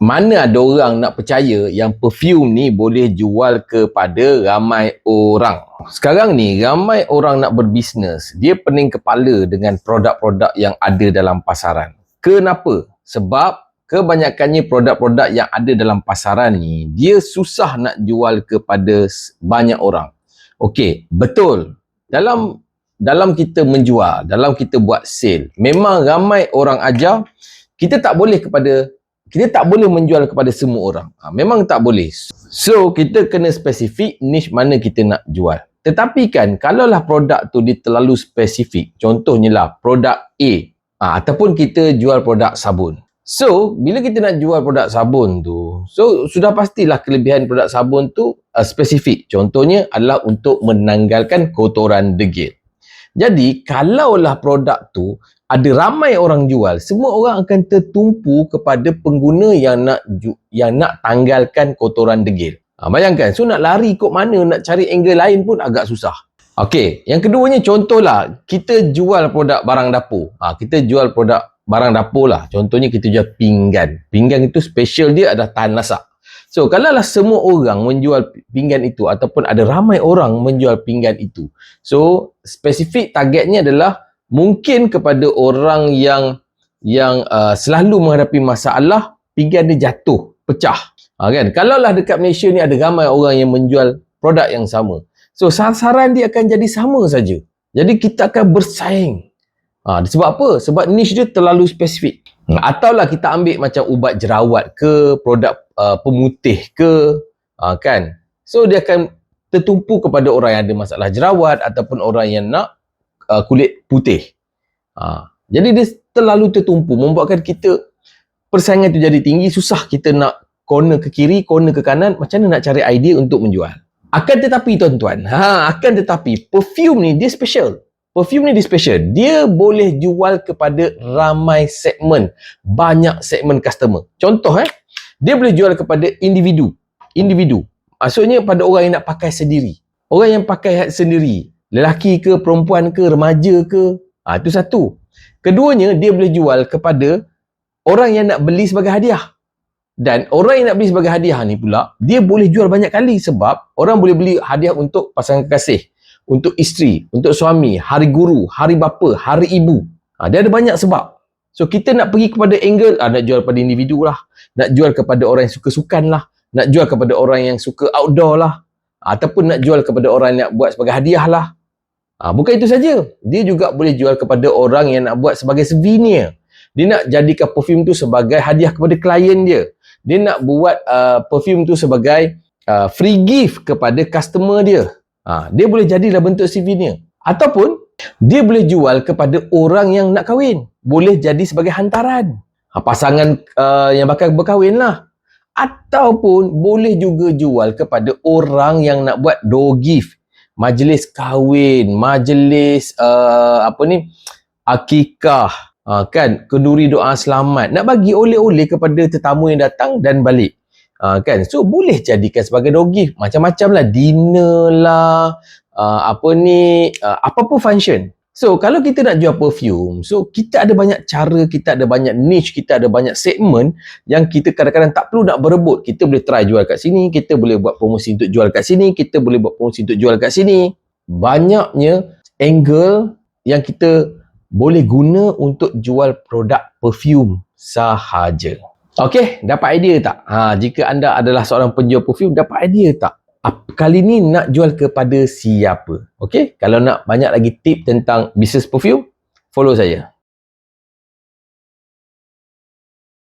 mana ada orang nak percaya yang perfume ni boleh jual kepada ramai orang. Sekarang ni ramai orang nak berbisnes, dia pening kepala dengan produk-produk yang ada dalam pasaran. Kenapa? Sebab kebanyakannya produk-produk yang ada dalam pasaran ni, dia susah nak jual kepada banyak orang. Okey, betul. Dalam dalam kita menjual, dalam kita buat sale, memang ramai orang ajar, kita tak boleh kepada kita tak boleh menjual kepada semua orang. Ha, memang tak boleh. So, kita kena spesifik niche mana kita nak jual. Tetapi kan, kalaulah produk tu dia terlalu spesifik, contohnya lah produk A, ha, ataupun kita jual produk sabun. So, bila kita nak jual produk sabun tu, so sudah pastilah kelebihan produk sabun tu uh, spesifik. Contohnya adalah untuk menanggalkan kotoran degil. Jadi, kalaulah produk tu ada ramai orang jual, semua orang akan tertumpu kepada pengguna yang nak yang nak tanggalkan kotoran degil. Ha, bayangkan, so nak lari kot mana, nak cari angle lain pun agak susah. Okey, yang keduanya contohlah, kita jual produk barang dapur. Ha, kita jual produk barang dapur lah. Contohnya kita jual pinggan. Pinggan itu special dia adalah tahan lasak. So, kalaulah semua orang menjual pinggan itu ataupun ada ramai orang menjual pinggan itu. So, spesifik targetnya adalah mungkin kepada orang yang yang uh, selalu menghadapi masalah pinggan dia jatuh, pecah. Ha, kan? Kalaulah dekat Malaysia ni ada ramai orang yang menjual produk yang sama. So sasaran dia akan jadi sama saja. Jadi kita akan bersaing. Ha, sebab apa? Sebab niche dia terlalu spesifik. Ha, ataulah kita ambil macam ubat jerawat ke, produk uh, pemutih ke, ha, kan? So dia akan tertumpu kepada orang yang ada masalah jerawat ataupun orang yang nak uh, kulit putih. Ha. Jadi dia terlalu tertumpu membuatkan kita persaingan tu jadi tinggi, susah kita nak corner ke kiri, corner ke kanan, macam mana nak cari idea untuk menjual. Akan tetapi tuan-tuan, ha, akan tetapi perfume ni dia special. Perfume ni dia special. Dia boleh jual kepada ramai segmen, banyak segmen customer. Contoh eh, dia boleh jual kepada individu. Individu. Maksudnya pada orang yang nak pakai sendiri. Orang yang pakai sendiri lelaki ke perempuan ke remaja ke ha, itu satu keduanya dia boleh jual kepada orang yang nak beli sebagai hadiah dan orang yang nak beli sebagai hadiah ni pula dia boleh jual banyak kali sebab orang boleh beli hadiah untuk pasangan kekasih untuk isteri untuk suami hari guru hari bapa hari ibu ha, dia ada banyak sebab so kita nak pergi kepada angle ha, nak jual kepada individu lah nak jual kepada orang yang suka sukan lah nak jual kepada orang yang suka outdoor lah ataupun nak jual kepada orang yang nak buat sebagai hadiah lah Ha, bukan itu saja. Dia juga boleh jual kepada orang yang nak buat sebagai souvenir. Dia nak jadikan perfume tu sebagai hadiah kepada klien dia. Dia nak buat uh, perfume tu sebagai uh, free gift kepada customer dia. Ha, dia boleh jadi dalam bentuk souvenir. Ataupun dia boleh jual kepada orang yang nak kahwin. Boleh jadi sebagai hantaran. Ha, pasangan uh, yang bakal berkahwin lah. Ataupun boleh juga jual kepada orang yang nak buat door gift majlis kahwin, majlis uh, apa ni akikah, uh, kan? Kenduri doa selamat, nak bagi oleh-oleh kepada tetamu yang datang dan balik. Uh, kan? So boleh jadikan sebagai dogi. Macam-macam lah. Dinner lah uh, apa ni uh, apa pun function So, kalau kita nak jual perfume, so kita ada banyak cara, kita ada banyak niche, kita ada banyak segmen yang kita kadang-kadang tak perlu nak berebut. Kita boleh try jual kat sini, kita boleh buat promosi untuk jual kat sini, kita boleh buat promosi untuk jual kat sini. Banyaknya angle yang kita boleh guna untuk jual produk perfume sahaja. Okey, dapat idea tak? Ha, jika anda adalah seorang penjual perfume, dapat idea tak? Kali ni nak jual kepada siapa. Okey, kalau nak banyak lagi tip tentang bisnes perfume, follow saya.